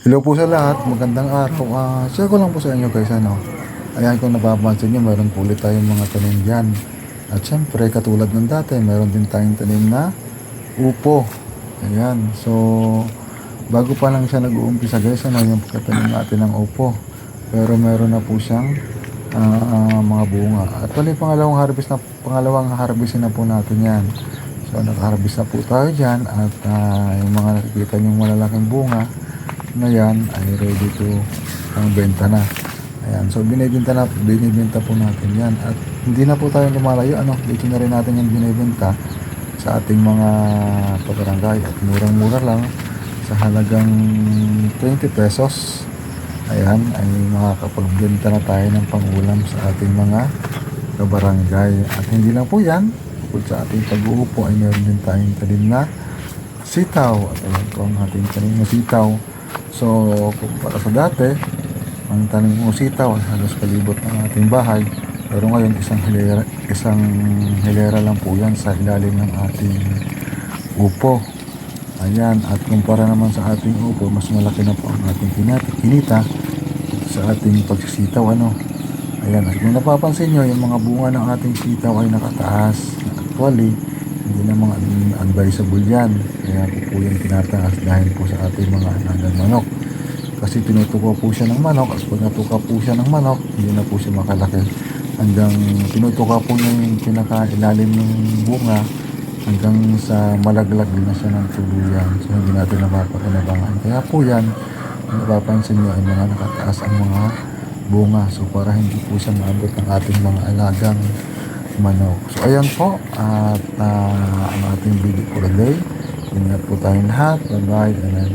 Hello po sa lahat, magandang araw. Ah, share ko lang po sa inyo guys ano. Ayan kung napapansin nyo, meron po ulit tayong mga tanim dyan. At syempre, katulad ng dati, meron din tayong tanim na upo. Ayan, so bago pa lang siya nag-uumpisa guys, ano yung pagkatanim natin ng upo. Pero meron na po siyang ah, ah, mga bunga. At pala yung pangalawang harvest na, pangalawang harvest na po natin yan. So nag-harvest na po tayo dyan at ah, yung mga nakikita nyo malalaking bunga na yan ay ready to ang benta na. Ayan, so binibenta na, binibenta po natin yan. At hindi na po tayo lumalayo, ano, dito na rin natin yung binibenta sa ating mga pabarangay at murang-mura lang sa halagang 20 pesos. Ayan, ay makakapagbenta na tayo ng pangulam sa ating mga kabarangay. At hindi lang po yan, bukod sa ating pag-uupo ay meron din tayong talim na sitaw. At ayan po ang ating talim na sitaw. So, kumpara sa dati, ang tanim ng sitaw ay halos palibot ng ating bahay. Pero ngayon, isang hilera, isang hilera lang po yan sa ilalim ng ating upo. Ayan, at kumpara naman sa ating upo, mas malaki na po ang ating kinita sa ating pagsisitaw. Ano? Ayan, at kung napapansin nyo, yung mga bunga ng ating sitaw ay nakataas. Actually, hindi na mga advisable yan. Kaya po po yung tinataas dahil po sa ating mga alagang manok. Kasi tinutuka po siya ng manok at pag natuka po siya ng manok, hindi na po siya makalaki. Hanggang tinutuka po niya yung pinakailalim ng bunga hanggang sa malaglag na siya ng tuluyan. So hindi natin napapakinabangan. Kaya po yan, napapansin nyo ay mga nakataas ang mga bunga. So para hindi po siya maabot ng ating mga alagang manok. So ayan po at ah, ang ating video for the day. Ingat po tayong lahat. Bye bye. And then,